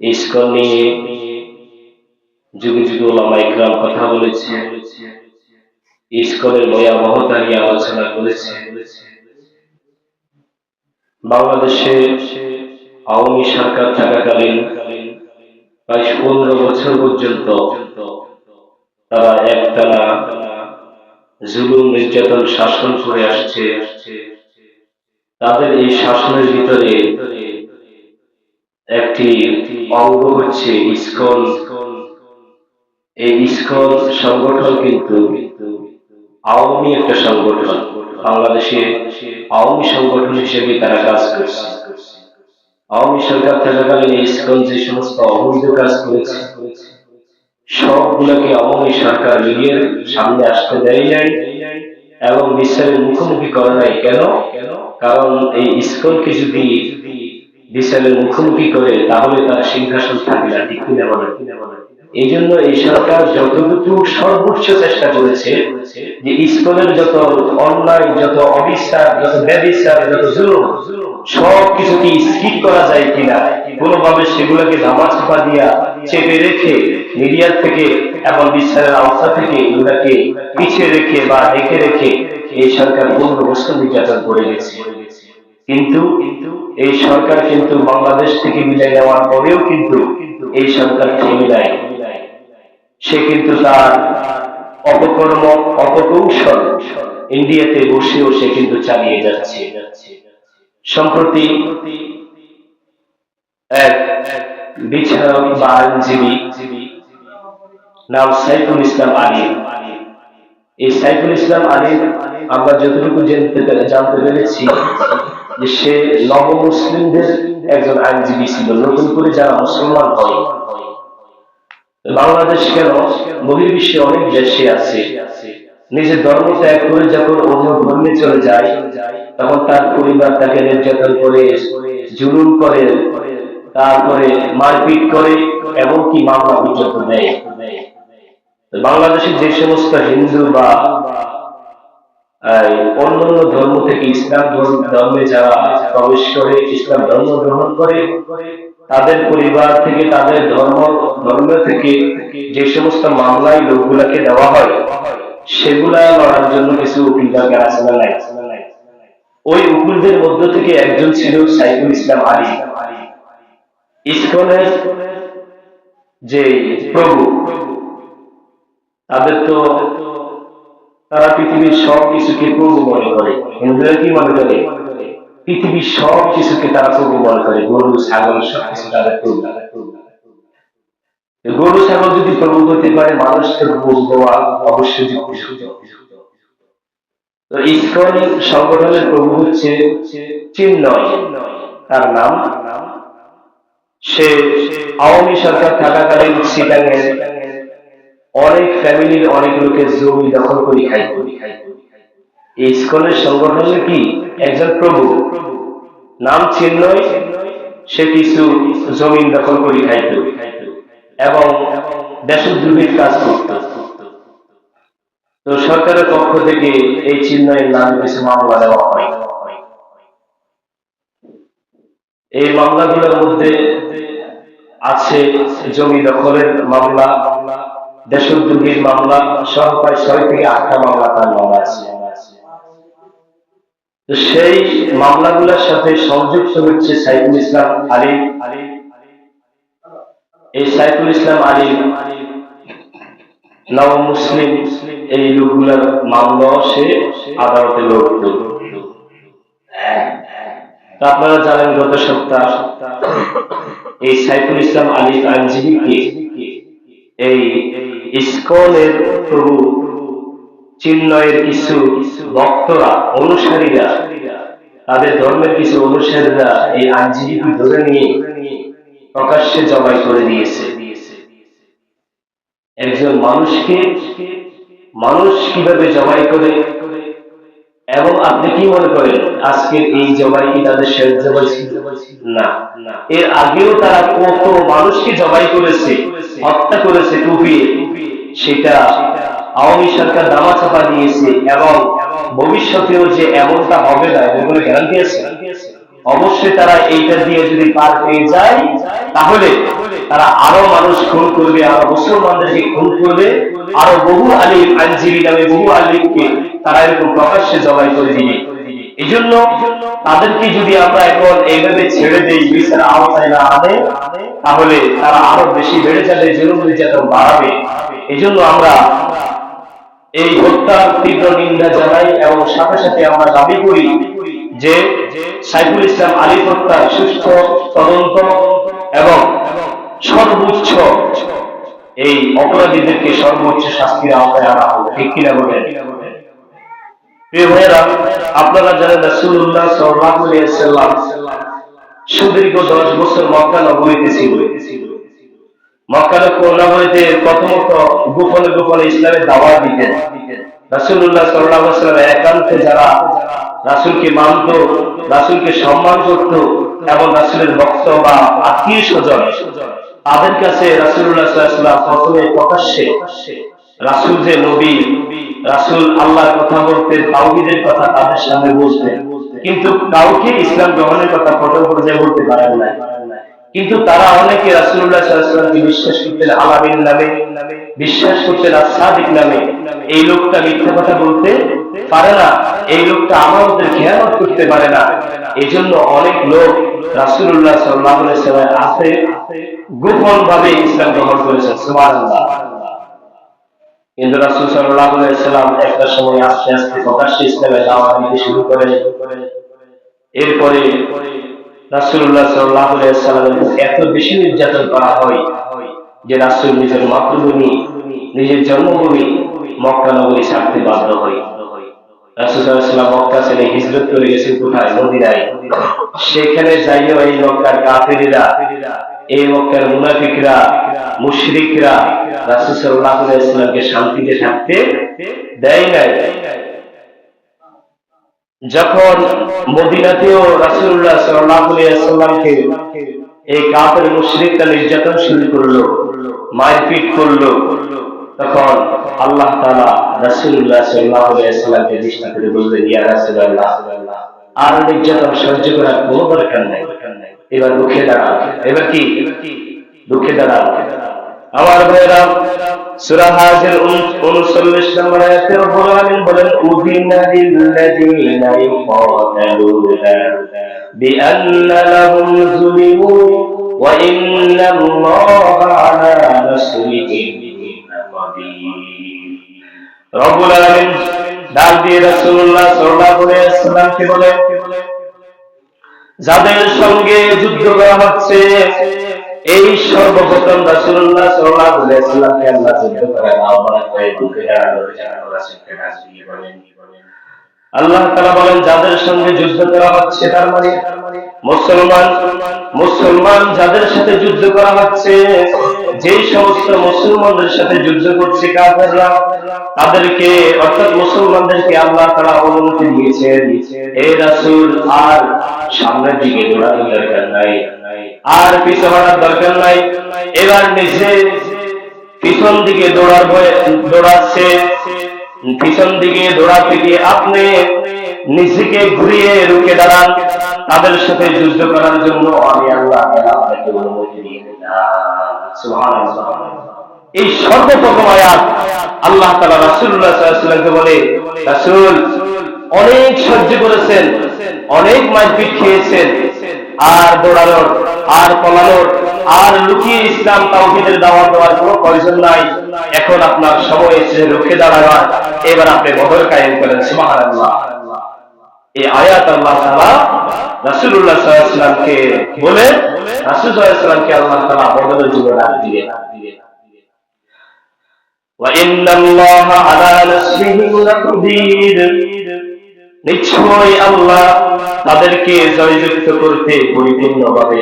ISKCON নিয়ে যুগে যুগে ওলামা ইকরাম কথা বলেছে। ইস্কনের ভয়াবহতা নিয়ে আলোচনা করেছে। বাংলাদেশে আওয়ামী সরকার থাকাকালীন প্রায় পনেরো বছর পর্যন্ত তারা একটানা জুলুম নির্যাতন শাসন করে আসছে। তাদের এই শাসনের ভিতরে একটি অঙ্গ হচ্ছে ইসকন। এই ইসকন সংগঠন কিন্তু আওয়ামী একটা সংগঠন। বাংলাদেশে আওয়ামী সংগঠন হিসেবে তারা কাজ করছে। আওয়ামী সরকার থাকাকালীন ইসকন যে সমস্ত অবৈধ কাজ করেছে, সবগুলোকে আওয়ামী সরকার মিডিয়ার সামনে আসতে দেয় নাই এবং বিশ্বের মুখোমুখি করে নাই। কেন? কারণ এই ইসকনকে যদি বিচারের মুখোমুখি করে তাহলে তার সিংহাসন থাকে না ঠিক কিনা বলেন? এই জন্য এই সরকার যতটুকু সর্বোচ্চ চেষ্টা করেছে যে ইসকনের যত অন্যায়, যত অবিচার, যত ব্যবিচার, যত জুলুম, সব কিছুকে স্কিপ করা যায় কিনা, কোনোভাবে সেগুলোকে ধামা চাপা দিয়া চেপে রেখে মিডিয়ার থেকে এবং বিচারের আওতা থেকে এগুলাকে পিছিয়ে রেখে বা ঢেকে রেখে এই সরকার পনেরো বছর নির্যাতন করে গেছে। কিন্তু এই সরকার কিন্তু বাংলাদেশ থেকে বিদায় নেওয়ার পরেও কিন্তু এই সরকার থেমে দেয় সে কিন্তু তার অপকর্ম, অপকৌশল ইন্ডিয়াতে বসেও সে কিন্তু চালিয়ে যাচ্ছে। সম্প্রতি এক বিচারক বা আইনজীবী নাম সাইফুল ইসলাম আলী। এই সাইফুল ইসলাম আলী আমরা যতটুকু জানতে পেরেছি যে সে নব মুসলিমদের একজন আইনজীবী ছিল। নতুন করে যারা মুসলমান হয়। বাংলাদেশ কেন? বহির্বিশ্বে অনেক দেশে আছে। নিজের ধর্ম ত্যাগ করে যখন অন্য ধর্মে চলে যায়, তখন তার পরিবার তাকে নির্যাতন করে, জুলুম করে, তারপরে মারপিট করে এবং কি মামলা পর্যন্ত দেয় বাংলাদেশের যে সমস্ত হিন্দু বা অন্যান্য ধর্ম থেকে ইসলাম ধর্মে যারা প্রবেশ করে, ইসলাম ধর্ম গ্রহণ করে, তাদের পরিবার থেকে, তাদের ধর্ম ধর্ম থেকে যে সমস্ত মামলায় লোকগুলাকে দেওয়া হয়, সেগুলা লড়ার জন্য কিছু উকিল নাই? ওই উকিলদের মধ্য থেকে একজন ছিল সাইফুল ইসলাম আলী। ইসকনের যে প্রভু, তাদের তো তারা পৃথিবীর সব কিছুকে প্রভু মনে করে। হিন্দুরা কি মনে করে? পৃথিবীর সব কিছুকে তারা প্রভু মনে করে। গরু, ছাগল, সব কিছু তাদের প্রভু। গরু, ছাগল যদি প্রভু হতে পারে, মানুষকে প্রভু হওয়া অবশ্যই তো ইসকন সংগঠনের প্রভু হচ্ছে চিন্ময়। তার নাম? সে আওয়ামী সরকার থাকাকালীন সিটাঙের অনেক ফ্যামিলির অনেক লোকের জমি দখল করে খাইত এই ইসকনের সংগঠনের কি? একজন প্রভু। নাম চিহ্নই সে কিছু জমিন দখল করে খাইত এবং দেশদ্রোহীর কাজ করত। তো সরকারের পক্ষ থেকে এই চিহ্নের নাম কিছু মামলা দেওয়া হয়। এই মামলাগুলোর মধ্যে আছে জমি দখলের মামলা। দেশদ্রোহীর মামলা সহ প্রায় ছয় থেকে আটটা মামলা তার মামলা আছে। সেই মামলাগুলোর সাথে সংযুক্ত হচ্ছে সাইফুল ইসলাম আলী। এই সাইফুল ইসলাম আলী নব মুসলিম, এই লোকগুলার মামলা সে আদালতে লড়ত আপনারা জানেন, গত সপ্তাহ এই সাইফুল ইসলাম আলী আইনজীবীকে এই ইস্কনের প্রভু, চিন্ময়ের কিছু ভক্তরা, অনুসারীরা, তাদের ধর্মের কিছু অনুসারীরা এই আইনজীবী ধরে নিয়ে প্রকাশ্যে জবাই করে দিয়েছে। একজন মানুষকে, মানুষ কীভাবে জবাই করে? এবং আপনি কি মনে করেন আজকের এই জবাই কি তাদের শেষ জবাই ছিল? না এর আগেও তারা কত মানুষকে জবাই করেছে, হত্যা করেছে টুপিয়ে সেটা আওয়ামী সরকার দামা চাপা দিয়েছে এবং ভবিষ্যতেও যে এমনটা হবে না কোনো গ্যারান্টি আছে? অবশ্যই তারা এইটা দিয়ে যদি পার পেয়ে যায়, তাহলে তারা আরও মানুষ খুন করবে, আরও মুসলমানদেরকে খুন করবে, আরও বহু আলিম আইনজীবী নামে বহু আলিমকে তারা এরকম প্রকাশ্যে জবাই করে দিবে। এই জন্য তাদেরকে যদি আমরা এখন এইভাবে ছেড়ে দিই, বিচার আওতায় না আনে, তাহলে তারা আরও বেশি বেড়ে যাবে, জুলুম নির্যাতন বাড়াবে। এই জন্য আমরা এই হত্যার তীব্র নিন্দা জানাই এবং সাথে সাথে আমরা দাবি করি যে সাইফুল ইসলাম আলী হত্যার সুষ্ঠু তদন্ত এবং সর্বোচ্চ এই অপরাধীদেরকে সর্বোচ্চ শাস্তির আওতায় আনা হোক ঠিক কিনা ভাইয়েরা, আপনারা জানেন সুদীর্ঘ 10 বছর মক্কা নগরীতে ছিল মক্কা নগরীতে প্রথমত গোপনে গোপনে ইসলামের দাওয়াত দিতেন। সাল্লাম একান্তে যারা রাসূলকে মানত, রাসূলকে সম্মান করত এবং রাসূলের ভক্ত বা আত্মীয় স্বজন, তাদের কাছে প্রথমে প্রকাশ্যে রাসূল যে নবী, রাসূল আল্লাহর কথা বলতেন, তাওহীদের কথা তাদের সামনে বলতেন। কিন্তু কাউকে ইসলাম গ্রহণের কথা প্রথম পর্যায়ে বলতে পারেন না কিন্তু তারা অনেকে আলাইহি ওয়াসাল্লামকে বিশ্বাস করতেন, আলামিন নামে। বিশ্বাস করতেন আসাদিক নামে এই লোকটা মিথ্যা কথা বলতে পারে না। এই লোকটা আমাদের খেয়ালত করতে পারে না। এজন্য অনেক লোক সাল্লাল্লাহু আছে গোপন ভাবে ইসলাম গ্রহণ সুবহানাল্লাহ। কিন্তু রাসূল একটা সময় আস্তে আস্তে প্রকাশ্যে দিতে শুরু করেন এরপরে আলাইহি সাল্লামের এত বেশি নির্যাতন করা হয় যে রাসূল নিজের মাতৃভূমি, নিজের জন্মভূমি মক্কা নগরী ছাড়তে বাধ্য মদিনায়। সেখানে দেয় নাই। যখন মদিনাতেও রাসূলুল্লাহ সাল্লাল্লাহু আলাইহি সাল্লামকে এই কাফের মুশরিকরা নির্যাতন শুরু করল মারপিট করল তখন আল্লাহ তাআলা রাসূলুল্লাহ সাল্লাল্লাহু আলাইহি সাল্লামকে করে বললেন, ইয়া রাসূলুল্লাহ, আর নির্যাতন সহ্য করার কোনো দরকার নাই। এবার দুঃখে দাঁড়ান এবার কি? দুঃখে দাঁড়ান আমার ভাইরা সূরা হাজের 39 নম্বর বলেন আলা যাদের সঙ্গে যুদ্ধ করা হচ্ছে এই সর্বপ্রথম রাসূলুল্লাহ সাল্লাল্লাহু ওয়াসাল্লামকে আল্লাহ যুদ্ধ আল্লাহ বলেন, যাদের সঙ্গে যুদ্ধ করা হচ্ছে, তার মানে মুসলমান মুসলমান যাদের সাথে যুদ্ধ করা হচ্ছে যে সমস্ত মুসলমানদের সাথে যুদ্ধ করছে কাফেররা, তাদেরকে, অর্থাৎ মুসলমানদেরকে আল্লাহ তাআলা অনুমতি দিয়েছেন এই রাসূল আর সামনের দিকে দৌড়ানোর দরকার নাই, আর পিছু হটার দরকার নাই। এবার নিজে পিছন দিকে দৌড়ার ভয়ে দৌড়াচ্ছে, পিছন দিকে দৌড়াতে গিয়ে আপনি নিজেকে ঘুরিয়ে রুখে দাঁড়ান, তাদের সাথে যুদ্ধ করার জন্য আমি আল্লাহ আপনাকে অনুমতি দিয়ে দিলাম সুবহানাল্লাহ এই সর্বপ্রথম আয়াত আল্লাহ আলাইহি ওয়াসাল্লামকে বলে, রাসূল, অনেক সহ্য করেছেন, অনেক মারপিট খেয়েছেন, আর দৌড়ানোর, আর পলানোর, আর লুকিয়ে ইসলাম তাওহীদের দাওয়াত দেওয়ার কোনো প্রয়োজন নাই। এখন আপনার সময় এসেছে, রুখে দাঁড়াবার এবার আপনি বদর কায়েম করেন, সুবহানাল্লাহ। এই আয়াত আল্লাহ তালা রাসুল্লাহ সাল্লামকে বলে রাসুলামকে আল্লাহ তালা বদলের জীবন দিয়ে নিশ্চয় আল্লাহ তাদেরকে জয়যুক্ত করতে পরিপূর্ণ ভাবে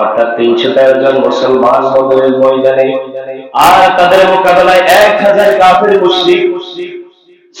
অর্থাৎ তিনশো মুসলমান বদলের ময়দানে, আর তাদের মোকাবেলায় এক হাজার কাপের মুশ্রিক।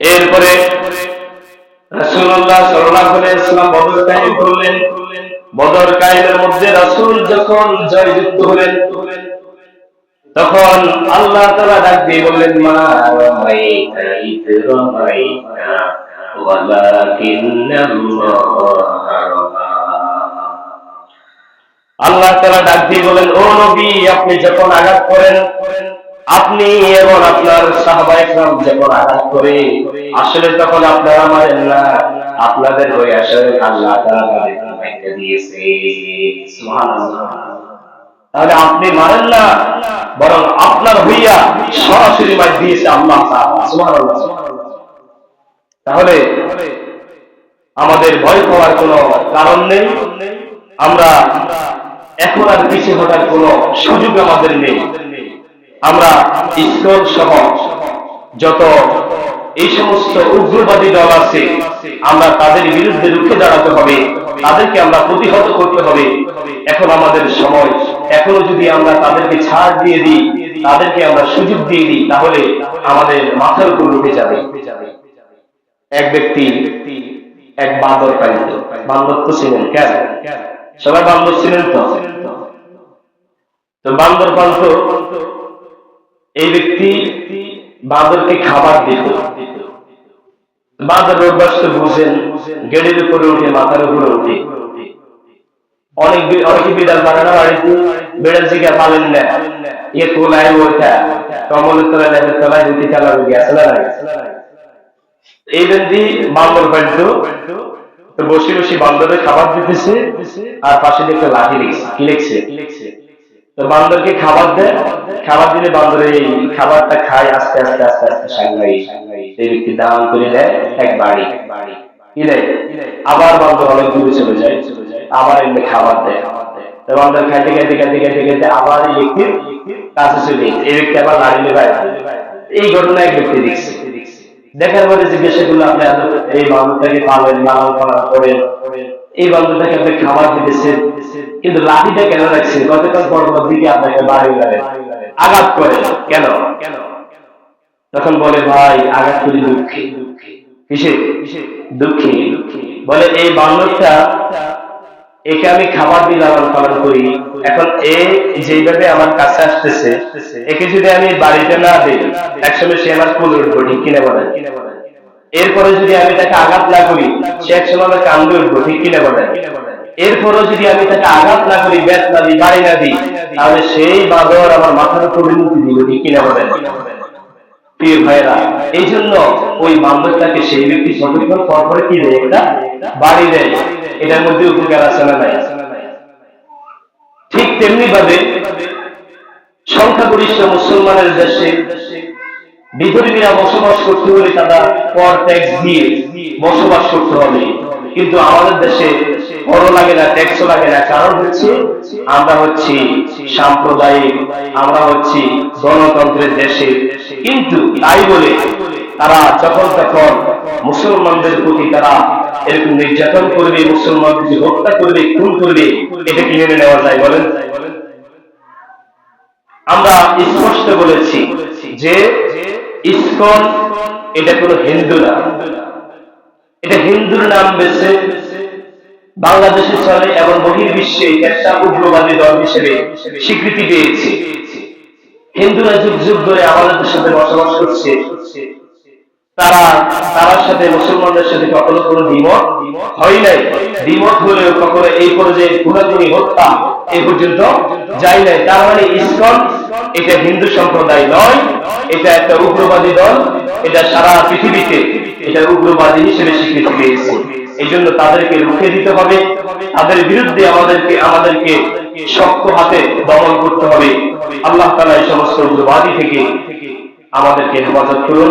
এরপরে রাসূলুল্লাহ সাল্লাল্লাহু আলাইহি বদর কাহিনী করলেন। বদর কাহিনীর মধ্যে রাসূল যখন জয়যুক্ত হলেন, তখন আল্লাহ তাআলা ডাক দিয়ে বললেন, মা আল্লাহ ডাক দিয়ে বলেন ও নবী, আপনি যখন আঘাত করেন আপনি এবং আপনার সাহবাইকরাম যখন আঘাত করে, আসলে তখন আপনার আমার না, আপনাদের হয়ে আসলে আল্লাহ তাদের দিয়েছে। তাহলে আপনি মারেন না, বরং আপনার হইয়া সরাসরি মার দিয়েছে আল্লাহ তাহলে আমাদের ভয় পাওয়ার কোনো কারণ নেই। আমরা এখন আর পিছিয়ে হটার কোনো সুযোগ আমাদের নেই। আমরা ইসলাম সহ যত এই সমস্ত উগ্রবাদী দল আছে, আমরা তাদের বিরুদ্ধে রুখে দাঁড়াতে হবে, তাদেরকে আমরা প্রতিহত করতে হবে। এখন আমাদের সময়। এখনও যদি আমরা তাদেরকে ছাড় দিয়ে দিই, তাদেরকে আমরা সুযোগ দিয়ে দিই, তাহলে আমাদের মাথার উপর উঠে যাবে। এক ব্যক্তি, এক বান্দর পালিত বান্দর তো ছিলেন কেন? সবাই বান্দর ছিলেন তো? বান্দর পালত এই ব্যক্তি বাঁদরকে খাবার দিত। বাঁদর তো বুঝেন গেড়ের উপরে উঠে, মাথার উপরে উঠে। অনেক অনেকে বিড়াল বানানো বাড়িতে, বিড়াল পালেন না। ইয়ে তলায় দুটি না এই ব্যক্তি বান্দর বসে বসে বান্দরের খাবার দিতেছে, আর পাশে একটা লাঠি লিখছে কি লিখছে তো বান্দরকে খাবার দেয় খাবার দিলে বান্দর এই খাবারটা খায়, আস্তে আস্তে আস্তে আস্তে সাংঘাই। এই ব্যক্তি দান করে দেয় এক বাড়ি। কি দেয়? আবার বান্দর অনেক দূরে চলে যায়। আবার এমনি খাবার দেয়। তো বান্দর খাইতে খাইতে খাইতে খাইতে খাইতে আবার এই ব্যক্তির কাছে চলে। এই ব্যক্তি আবার লাড়িলে বাইরে এই ঘটনা এক ব্যক্তি দেখছে। দেখার পরে জিজ্ঞাসা করল, আপনি এই বান্ধবটাকে পালেন, লালন পালন করেন? এই বান্ধবটাকে আপনি খাবার দিতেছেন। কিন্তু লাঠিটা কেন রাখছে গতকাল পরপর দিকে আপনাকে বাড়ি গেলেন আঘাত করেন কেন? কেন তখন বলে, ভাই, আঘাত করি দুঃখে। দুঃখে। বলে, এই বান্ধবটা একে আমি খাবার দিয়ে লালন পালন করি। এখন এ যেভাবে আমার কাছে আসতেছে, একে যদি আমি বাড়িতে না দিই, একসময় সে আমার কুল উঠবো, ঠিক কিনা বলেন? এরপরে যদি আমি তাকে আঘাত না করি, সে একসময় আমার কান্দে উঠবো, ঠিক কিনা বলেন? এরপরও যদি আমি তাকে আঘাত না করি, ব্যাস না দিই বাড়ি না দিই তাহলে সেই বাদর আমার মাথার উপর মুক্তি দিল কিনা বলেন? প্রিয় ভাইরা এই জন্য ওই বান্ধবটাকে সেই ব্যক্তি পরে কি দেয়? বাড়ি দেয়। এটার মধ্যে উপকার আছে না নাই? ঠিক তেমনি ভাবে সংখ্যাগরিষ্ঠ মুসলমানের দেশে বিধর্মীরা বসবাস করতে হলে তারা কর, ট্যাক্স দিয়ে বসবাস করতে হবে। কিন্তু আমাদের দেশে করও লাগে না ট্যাক্সও লাগে না। কারণ হচ্ছে আমরা হচ্ছি সাম্প্রদায়িক, আমরা হচ্ছি গণতন্ত্রের দেশে। কিন্তু তাই বলে তারা যখন তখন মুসলমানদের প্রতি তারা এরকম নির্যাতন করবে, মুসলমানদের হত্যা করবে, খুন করবে এটা কি মেনে নেওয়া যায়, বলেন? আমরা স্পষ্ট বলেছি যে ইসকন এটা কোনো হিন্দু না। এটা হিন্দুর নাম বেছে বাংলাদেশে চলে এবং বহির্বিশ্বে একটা উগ্রবাদী দল হিসেবে স্বীকৃতি পেয়েছে। হিন্দুরা যুগ যুগ ধরে আমাদের সাথে বসবাস করছে। তারা তার সাথে মুসলমানদের সাথে কখনো কোনো দ্বিমত হয় নাই। দ্বিমত হলেও কখনো এই পর্যায়ে পুরাতনী হত্যা এ পর্যন্ত যায় নাই। তার মানে ইসকন, এটা হিন্দু সম্প্রদায় নয়, এটা একটা উগ্রবাদী দল, এটা সারা পৃথিবীতে এটা উগ্রবাদী হিসেবে স্বীকৃতি পেয়েছে। এই জন্য তাদেরকে রুখে দিতে হবে। তাদের বিরুদ্ধে আমাদেরকে আমাদেরকে শক্ত হাতে দমন করতে হবে। আল্লাহ তালা এই সমস্ত উগ্রবাদী থেকে আমাদেরকে হেফাজত করুন।